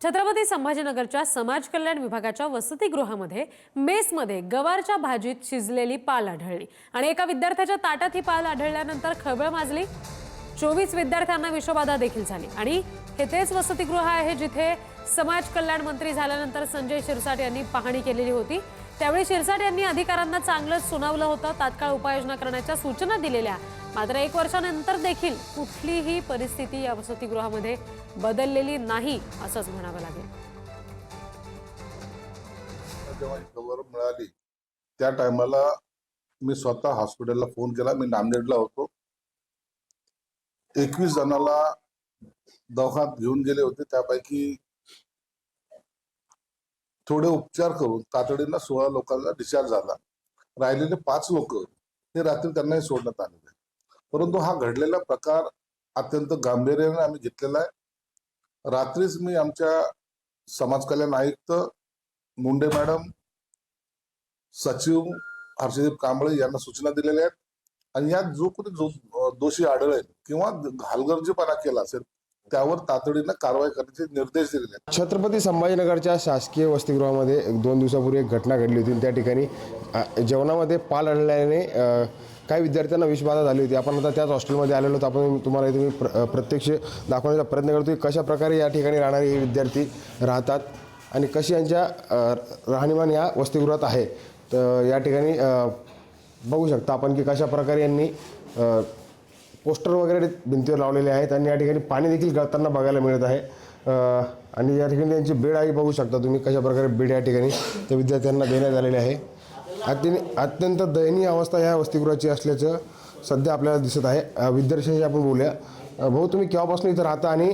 छत्रपती संभाजीनगरच्या समाज कल्याण विभागाच्या वसतिगृहामध्ये मेसमध्ये गवारच्या भाजीत शिजलेली पाल आढळली आणि एका विद्यार्थ्याच्या ताटात ही पाल आढळल्यानंतर खळबळ माजली. चोवीस विद्यार्थ्यांना विषबाधा देखील झाली आणि हे तेच वसतिगृह आहे जिथे समाज कल्याण मंत्री झाल्यानंतर संजय शिरसाट यांनी पाहणी केलेली होती. त्यावेळी शिरसाट यांनी अधिकाऱ्यांना चांगलंच सुनावलं होतं. तात्काळ उपाययोजना करण्याच्या सूचना दिलेल्या मात्र एक वर्षानंतर देखील कुठलीही परिस्थिती या वसतिगृहामध्ये बदललेली नाही असंच म्हणावं लागेल. मिळाली त्या टायमाला मी स्वतः हॉस्पिटलला फोन केला. मी नांदेडला होतो. एकवीस जणाला दवाखान्यात घेऊन गेले होते. त्यापैकी थोडे उपचार करून तातडीनं सोळा लोकांना डिस्चार्ज झाला. राहिलेले पाच लोक हे रात्री त्यांनाही सोडण्यात आलेले परंतु हा घडलेला प्रकार अत्यंत गांभीर्याने आम्ही घेतलेला आहे. रात्रीच मी आमच्या समाज कल्याण आयुक्त मुंडे मॅडम सचिव हर्षदीप कांबळे यांना सूचना दिलेल्या आहेत. आणि यात जो कोणी जो दोषी आढळेल किंवा हलगर्जीपणा केला असेल त्यावर तातडीनं कारवाई करण्याचे निर्देश दिलेले आहेत. छत्रपती संभाजीनगरच्या शासकीय वसतिगृहामध्ये दोन दिवसापूर्वी एक घटना घडली होती. त्या ठिकाणी जेवणामध्ये पाल आढळल्याने काही विद्यार्थ्यांना विषबाधा झाली होती. आपण आता त्याच हॉस्टेलमध्ये आलेलो होतो आपण तुम्हाला इथे मी प्र प्रत्यक्ष दाखवण्याचा प्रयत्न करतो की कशा प्रकारे या ठिकाणी राहणारे हे विद्यार्थी राहतात आणि कशी यांच्या राहणीमान या वसतिगृहात आहे. तर या ठिकाणी बघू शकता आपण की कशा प्रकारे यांनी पोस्टर वगैरे भिंतीवर लावलेले आहेत आणि या ठिकाणी पाणी देखील गळताना बघायला मिळत आहे. आणि या ठिकाणी त्यांची बेड आहे बघू शकता तुम्ही कशा प्रकारे बेड या ठिकाणी त्या विद्यार्थ्यांना देण्यात आलेले आहे. अत्यंत अत्यंत दयनीय अवस्था या वसतिगृहाची असल्याचं सध्या आपल्याला दिसत आहे. विद्यार्थ्यांशी आपण बोलूया. भाऊ तुम्ही केव्हापासून इथं राहता आणि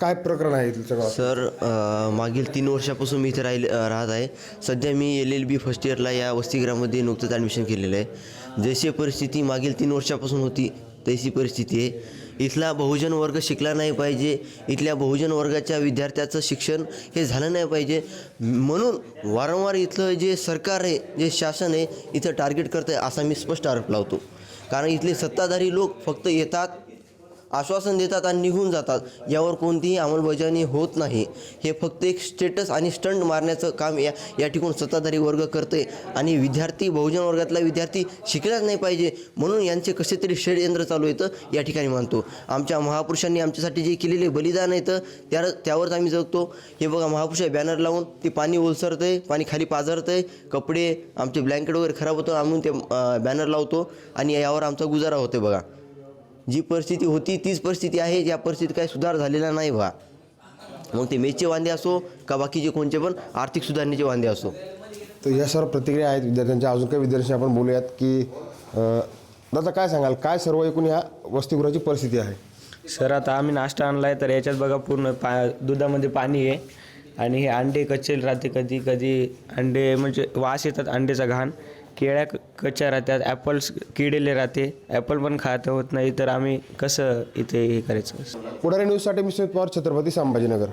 काय प्रकरण आहे इथलं सगळं सर मागील तीन वर्षापासून मी इथे राहिले राहत आहे. सध्या मी एल एल बी फर्स्ट इयरला या वसतिगृहामध्ये नुकतंच ॲडमिशन केलेलं आहे. जशी परिस्थिती मागील तीन वर्षापासून होती तशी परिस्थिती आहे. इथला बहुजन वर्ग शिकला नाही पाहिजे. इथल्या बहुजन वर्गाच्या विद्यार्थ्याचं शिक्षण हे झालं नाही पाहिजे. म्हणून वारंवार इथलं जे सरकार आहे जे शासन आहे इथं टार्गेट करतं आहे असा मी स्पष्ट आरोप लावतो. कारण इथले सत्ताधारी लोक फक्त येतात आश्वासन देतात आणि निघून जातात. यावर कोणतीही अंमलबजावणी होत नाही. हे फक्त एक स्टेटस आणि स्टंट मारण्याचं काम या या ठिकाण सत्ताधारी वर्ग करते आणि विद्यार्थी बहुजन वर्गातला विद्यार्थी शिकलाच नाही पाहिजे. म्हणून यांचे कसे तरी षडयंत्र चालू येतं या ठिकाणी मानतो. आमच्या महापुरुषांनी आमच्यासाठी जे केलेले बलिदान येतं त्या त्यावरच आम्ही जगतो. हे बघा महापुरुष बॅनर लावून ते पाणी ओलसरतं आहे पाणी खाली पाझरतं आहे कपडे आमचे ब्लँकेट वगैरे खराब होतं आम्ही ते बॅनर लावतो. आणि यावर आमचा गुजारा होतो बघा. जी परिस्थिती होती तीच परिस्थिती आहे या परिस्थितीत काही सुधार झालेला नाही बघा मग ते मेसचे वांदे असो का बाकीचे कोणते पण आर्थिक सुधारणेचे वांदे असो. तर या सर्व प्रतिक्रिया आहेत विद्यार्थ्यांच्या. अजून काही विद्यार्थ्यांशी आपण बोलूयात की दादा काय सांगाल? काय सर्व एकूण या वसतिगृहाची परिस्थिती आहे? सर आता आम्ही नाश्ता आणला आहे तर याच्यात बघा पूर्ण पा दुधामध्ये पाणी आहे. आणि हे अंडे कच्चे राहते कधी कधी अंडे म्हणजे वास येतात अंडेचा घाण. केळ्या कच्च्या राहतात ॲपल्स किडेले राहते. ॲपल पण खात होत नाही तर आम्ही कसं इथे हे करायचं? पुढारी न्यूजसाठी मी सुमित पवार छत्रपती संभाजीनगर.